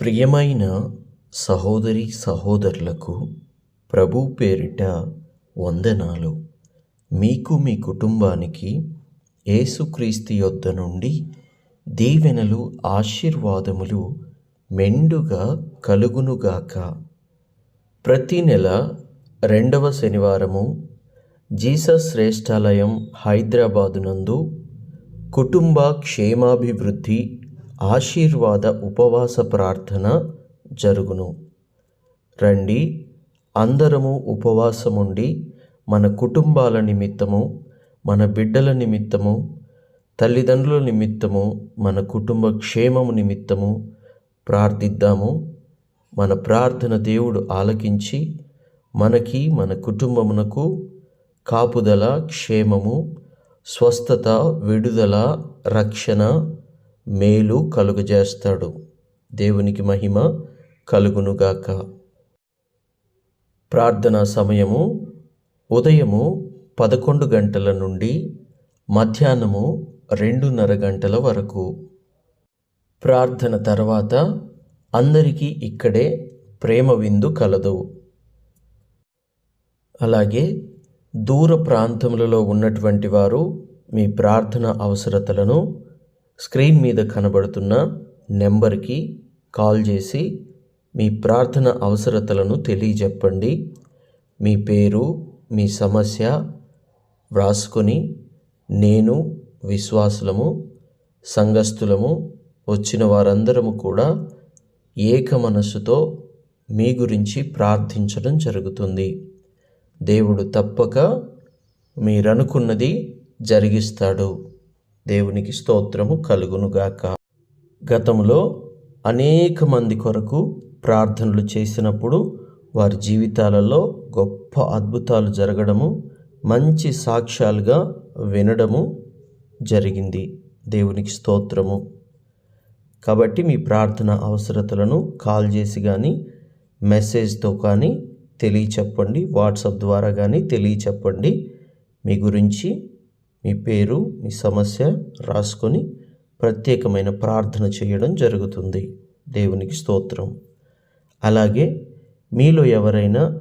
ప్రియమైన సహోదరి సహోదరులకు ప్రభు పేరిట వందనాలు. మీకు మీ కుటుంబానికి ఏసుక్రీస్తు యొద్ద నుండి దీవెనలు ఆశీర్వాదములు మెండుగా కలుగునుగాక. ప్రతి నెల రెండవ శనివారము జీసస్ శ్రేష్టాలయం హైదరాబాదు నందు కుటుంబ క్షేమాభివృద్ధి ఆశీర్వాద ఉపవాస ప్రార్థన జరుగును. రండి అందరము ఉపవాసముండి మన కుటుంబాల నిమిత్తము మన బిడ్డల నిమిత్తము తల్లిదండ్రుల నిమిత్తము మన కుటుంబ క్షేమము నిమిత్తము ప్రార్థిద్దాము. మన ప్రార్థన దేవుడు ఆలకించి మనకి మన కుటుంబమునకు కాపుదల క్షేమము స్వస్థత విడుదల రక్షణ మేలు కలుగజేస్తాడు. దేవునికి మహిమ కలుగునుగాక. ప్రార్థనా సమయము ఉదయము పదకొండు గంటల నుండి మధ్యాహ్నము రెండున్నర గంటల వరకు. ప్రార్థన తర్వాత అందరికీ ఇక్కడే ప్రేమ విందు కలదు. అలాగే దూర ప్రాంతములలో ఉన్నటువంటి వారు మీ ప్రార్థన అవసరతలను స్క్రీన్ మీద కనబడుతున్న నెంబర్కి కాల్ చేసి మీ ప్రార్థన అవసరతలను తెలియజెప్పండి. మీ పేరు మీ సమస్య వ్రాసుకొని నేను విశ్వాసులము సంఘస్థులము వచ్చిన వారందరము కూడా ఏక మనస్సుతో మీ గురించి ప్రార్థించడం జరుగుతుంది. దేవుడు తప్పక మీరనుకున్నది జరిగిస్తాడు. దేవునికి స్తోత్రము కలుగునుగాక. గతంలో అనేక మంది కొరకు ప్రార్థనలు చేసినప్పుడు వారి జీవితాలలో గొప్ప అద్భుతాలు జరగడము మంచి సాక్ష్యాలుగా వినడము జరిగింది. దేవునికి స్తోత్రము. కాబట్టి మీ ప్రార్థన అవసరతలను కాల్ చేసి కానీ మెసేజ్తో కానీ తెలియచెప్పండి వాట్సాప్ ద్వారా కానీ తెలియచెప్పండి. మీ గురించి మీ పేరు మీ సమస్య రాసుకొని ప్రత్యేకమైన ప్రార్థన చేయడం జరుగుతుంది. దేవునికి స్తోత్రం. అలాగే మీలో ఎవరైనా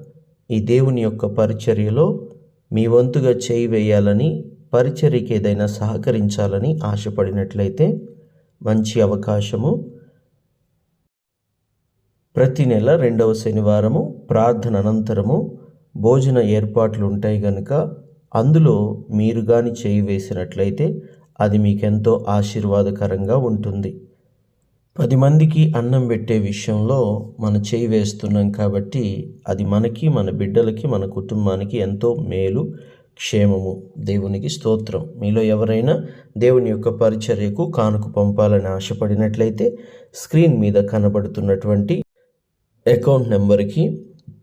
ఈ దేవుని యొక్క పరిచర్యలో మీ వంతుగా చేయి వేయాలని పరిచర్యకి ఏదైనా సహకరించాలని ఆశపడినట్లయితే మంచి అవకాశము. ప్రతి నెల రెండవ శనివారము ప్రార్థన అనంతరము భోజన ఏర్పాట్లు ఉంటాయి కనుక అందులో మీరు కానీ చేయి వేసినట్లయితే అది మీకెంతో ఆశీర్వాదకరంగా ఉంటుంది. పది మందికి అన్నం పెట్టే విషయంలో మన చేయి వేస్తున్నాం కాబట్టి అది మనకి మన బిడ్డలకి మన కుటుంబానికి ఎంతో మేలు క్షేమము. దేవునికి స్తోత్రం. మీలో ఎవరైనా దేవుని యొక్క పరిచర్యకు కానుక పంపాలని ఆశపడినట్లయితే స్క్రీన్ మీద కనబడుతున్నటువంటి అకౌంట్ నెంబర్కి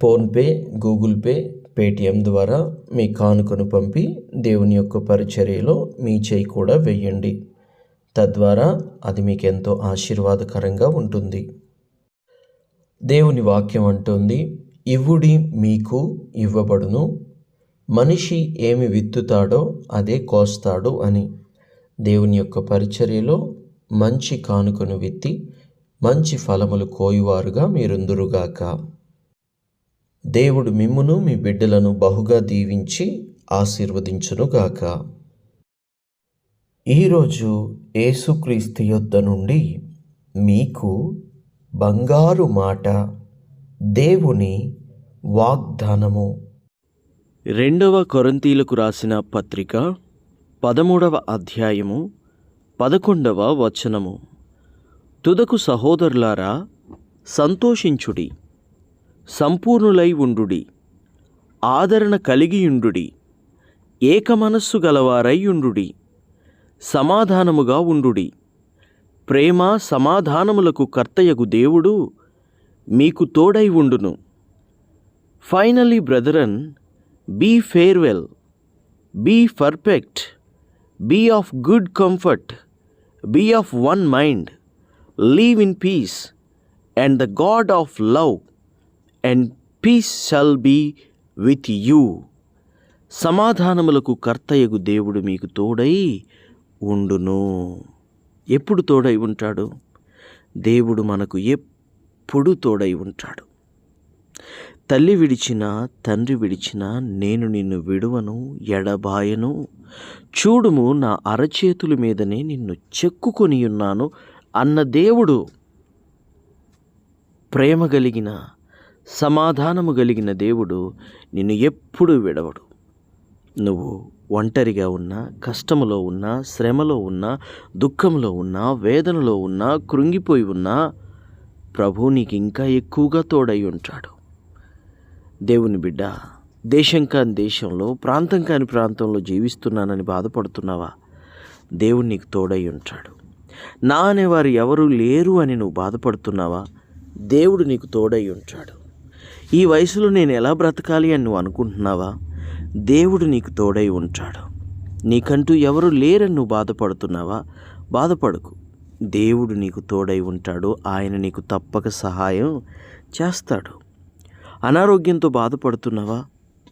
ఫోన్పే గూగుల్ పే పేటిఎం ద్వారా మీ కానుకను పంపి దేవుని యొక్క పరిచర్యలో మీ చేయి కూడా వేయండి. తద్వారా అది మీకు ఎంతో ఆశీర్వాదకరంగా ఉంటుంది. దేవుని వాక్యం అంటుంది ఇవ్వుడి మీకు ఇవ్వబడును. మనిషి ఏమి విత్తుతాడో అదే కోస్తాడు అని. దేవుని యొక్క పరిచర్యలో మంచి కానుకను విత్తి మంచి ఫలములు కోయువారుగా మీరుందురుగాక. దేవుడు మిమ్మును మీ బిడ్డలను బహుగా దీవించి ఆశీర్వదించునుగాక. ఈరోజు ఏసుక్రీస్తు యొద్ద నుండి మీకు బంగారు మాట దేవుని వాగ్దానము. రెండవ కొరంతీలకు రాసిన పత్రిక పదమూడవ అధ్యాయము పదకొండవ వచనము. తుదకు సహోదరులారా సంతోషించుడి. సంపూర్ణులై ఉండుడి ఆదరణ కలిగియుండుడి ఏకమనస్సు గలవారై ఉండుడి సమాధానముగా ఉండుడి. ప్రేమ సమాధానములకు కర్తయగు దేవుడు మీకు తోడై ఉండును. Finally brethren be farewell be perfect be of good comfort be of one mind live in peace and the God of love. And peace shall be with you సమాధానములకు కర్తయగు దేవుడు మీకు తోడై ఉండును. ఎప్పుడు తోడై ఉంటాడు? దేవుడు మనకు ఎప్పుడు తోడై ఉంటాడు. తల్లి విడిచిన తండ్రి విడిచిన నేను నిన్ను విడువను ఎడబాయను. చూడుము నా అరచేతుల మీదనే నిన్ను చెక్కుకొని ఉన్నాను అన్న దేవుడు ప్రేమ కలిగిన సమాధానము కలిగిన దేవుడు నిన్ను ఎప్పుడూ విడవడు. నువ్వు ఒంటరిగా ఉన్నా కష్టములో ఉన్నా శ్రమలో ఉన్నా దుఃఖంలో ఉన్నా వేదనలో ఉన్నా కృంగిపోయి ఉన్నా ప్రభు నీకు ఇంకా ఎక్కువగా తోడై ఉంటాడు. దేవుని బిడ్డ దేశం కాని దేశంలో ప్రాంతం కాని ప్రాంతంలో జీవిస్తున్నానని బాధపడుతున్నావా? దేవుడు నీకు తోడై ఉంటాడు. నా అనేవారు ఎవరు లేరు అని నువ్వు బాధపడుతున్నావా? దేవుడు నీకు తోడై ఉంటాడు. ఈ వయసులో నేను ఎలా బ్రతకాలి అని నువ్వు అనుకుంటున్నావా? దేవుడు నీకు తోడై ఉంటాడు. నీకంటూ ఎవరు లేరని నువ్వు బాధపడుతున్నావా? బాధపడకు. దేవుడు నీకు తోడై ఉంటాడు. ఆయన నీకు తప్పక సహాయం చేస్తాడు. అనారోగ్యంతో బాధపడుతున్నావా?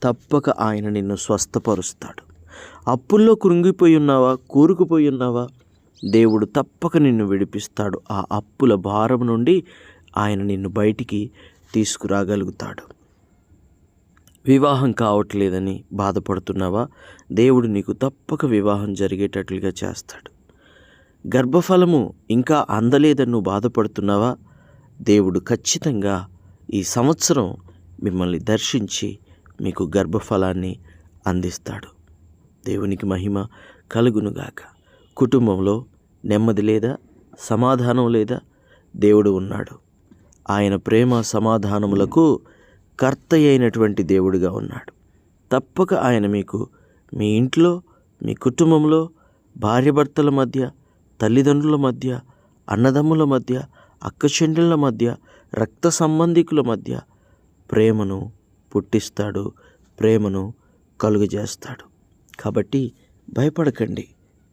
తప్పక ఆయన నిన్ను స్వస్థపరుస్తాడు. అప్పుల్లో కృంగిపోయి ఉన్నావా? కూరుకుపోయి ఉన్నావా? దేవుడు తప్పక నిన్ను విడిపిస్తాడు. ఆ అప్పుల భారం నుండి ఆయన నిన్ను బయటికి తీసుకురాగలుగుతాడు. వివాహం కావట్లేదని బాధపడుతున్నావా? దేవుడు నీకు తప్పక వివాహం జరిగేటట్లుగా చేస్తాడు. గర్భఫలము ఇంకా అందలేదని నువ్వు బాధపడుతున్నావా? దేవుడు ఖచ్చితంగా ఈ సంవత్సరం మిమ్మల్ని దర్శించి మీకు గర్భఫలాన్ని అందిస్తాడు. దేవునికి మహిమ కలుగునుగాక కుటుంబంలో నెమ్మది లేదా సమాధానం లేదా? దేవుడు ఉన్నాడు. ఆయన ప్రేమ సమాధానములకు కర్త అయినటువంటి దేవుడిగా ఉన్నాడు. తప్పక ఆయన మీకు మీ ఇంట్లో మీ కుటుంబంలో భార్యభర్తల మధ్య తల్లిదండ్రుల మధ్య అన్నదమ్ముల మధ్య అక్కచెండ్రుల మధ్య రక్త సంబంధికుల మధ్య ప్రేమను పుట్టిస్తాడు ప్రేమను కలుగజేస్తాడు. కాబట్టి భయపడకండి.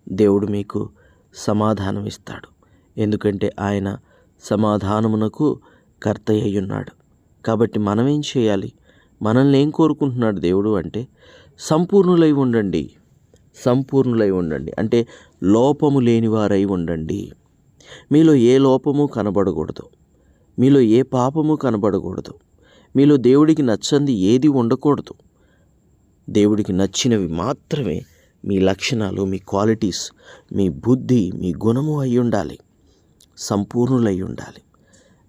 దేవుడు మీకు సమాధానం ఇస్తాడు ఎందుకంటే ఆయన సమాధానమునకు కర్త ఉన్నాడు కాబట్టి మనం ఏం చేయాలి? మనల్ని ఏం కోరుకుంటున్నాడు దేవుడు అంటే సంపూర్ణులై ఉండండి. సంపూర్ణులై ఉండండి. అంటే లోపము లేనివారై ఉండండి. మీలో ఏ లోపము కనబడకూడదు. మీలో ఏ పాపము కనబడకూడదు. మీలో దేవుడికి నచ్చంది ఏది ఉండకూడదు. దేవుడికి నచ్చినవి మాత్రమే మీ లక్షణాలు మీ క్వాలిటీస్ మీ బుద్ధి మీ గుణము అయి ఉండాలి. సంపూర్ణులై ఉండాలి.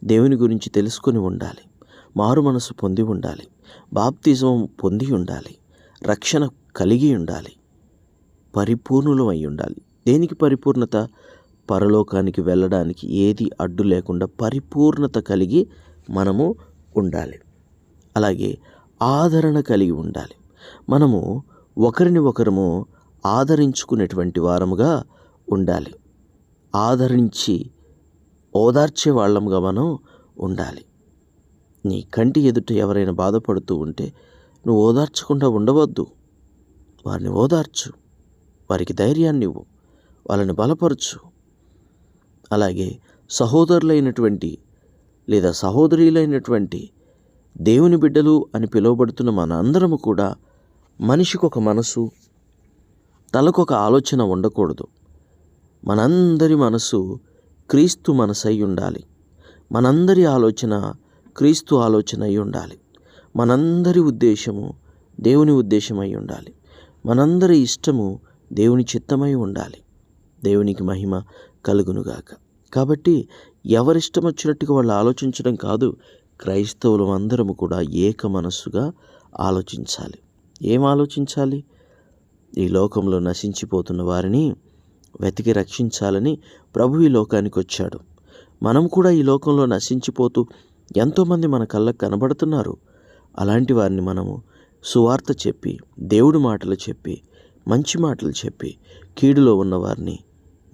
దేవుని గురించి తెలుసుకొని ఉండాలి. మారు మనసు పొంది ఉండాలి. బాప్తిజం పొంది ఉండాలి. రక్షణ కలిగి ఉండాలి. పరిపూర్ణులం అయి ఉండాలి. దేనికి పరిపూర్ణత? పరలోకానికి వెళ్ళడానికి ఏది అడ్డు లేకుండా పరిపూర్ణత కలిగి మనము ఉండాలి. అలాగే ఆదరణ కలిగి ఉండాలి. మనము ఒకరిని ఒకరము ఆదరించుకునేటువంటి వారముగా ఉండాలి. ఆదరించి ఓదార్చే వాళ్ళంగా మనం ఉండాలి. నీ కంటి ఎదుట ఎవరైనా బాధపడుతూ ఉంటే నువ్వు ఓదార్చకుండా ఉండవద్దు. వారిని ఓదార్చు. వారికి ధైర్యాన్ని ఇవ్వు. వాళ్ళని బలపరచు. అలాగే సహోదరులైనటువంటి లేదా సహోదరులైనటువంటి దేవుని బిడ్డలు అని పిలువబడుతున్న మన అందరము కూడా మనిషికి ఒక మనసు తలకొక ఆలోచన ఉండకూడదు. మనందరి మనసు క్రీస్తు మనసై ఉండాలి. మనందరి ఆలోచన క్రీస్తు ఆలోచన అయి ఉండాలి. మనందరి ఉద్దేశము దేవుని ఉద్దేశమై ఉండాలి. మనందరి ఇష్టము దేవుని చిత్తమై ఉండాలి. దేవునికి మహిమ కలుగునుగాక కాబట్టి ఎవరిష్టం వచ్చినట్టుగా వాళ్ళు ఆలోచించడం కాదు క్రైస్తవులు అందరము కూడా ఏక మనస్సుగా ఆలోచించాలి. ఏం ఆలోచించాలి? ఈ లోకంలో నశించిపోతున్న వారిని వెతికి రక్షించాలని ప్రభు ఈ లోకానికి వచ్చాడు. మనం కూడా ఈ లోకంలో నశించిపోతూ ఎంతోమంది మన కళ్ళకు కనబడుతున్నారు. అలాంటి వారిని మనము సువార్త చెప్పి దేవుడి మాటలు చెప్పి మంచి మాటలు చెప్పి కీడులో ఉన్నవారిని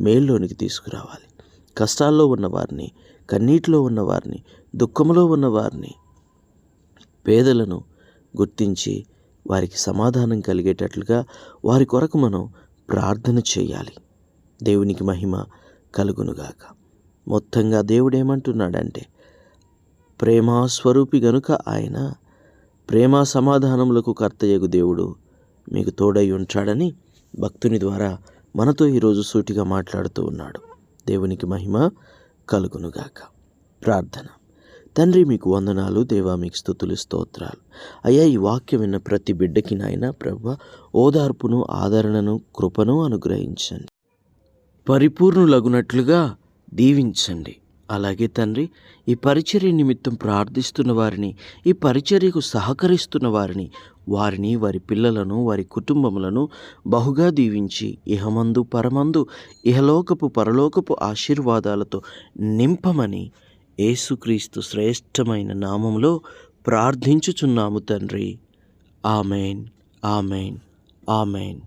మేల్లోనికి తీసుకురావాలి. కష్టాల్లో ఉన్నవారిని కన్నీటిలో ఉన్నవారిని దుఃఖంలో ఉన్నవారిని పేదలను గుర్తించి వారికి సమాధానం కలిగేటట్లుగా వారి కొరకు మనం ప్రార్థన చేయాలి. దేవునికి మహిమ కలుగునుగాక. మొత్తంగా దేవుడు ఏమంటున్నాడంటే ప్రేమా స్వరూపి గనుక ఆయన ప్రేమ సమాధానములకు కర్తయ్యగు దేవుడు మీకు తోడై ఉంటాడని భక్తుని ద్వారా మనతో ఈరోజు సూటిగా మాట్లాడుతూ ఉన్నాడు. దేవునికి మహిమ కలుగునుగాక. ప్రార్థన. తండ్రి మీకు వందనాలు. దేవా మీకు స్థుతులు స్తోత్రాలు. అయ్యా ఈ వాక్యం విన్న ప్రతి బిడ్డకి నాయన ప్రభ ఓదార్పును ఆదరణను కృపను అనుగ్రహించండి. పరిపూర్ణులగునట్లుగా దీవించండి. అలాగే తండ్రి ఈ పరిచర్య నిమిత్తం ప్రార్థిస్తున్న వారిని ఈ పరిచర్యకు సహకరిస్తున్న వారిని వారిని వారి పిల్లలను వారి కుటుంబములను బహుగా దీవించి ఇహమందు పరమందు ఇహలోకపు పరలోకపు ఆశీర్వాదాలతో నింపమని యేసుక్రీస్తు శ్రేష్టమైన నామములో ప్రార్థించుచున్నాము తండ్రి. ఆమెన్. ఆమెన్. ఆమెన్.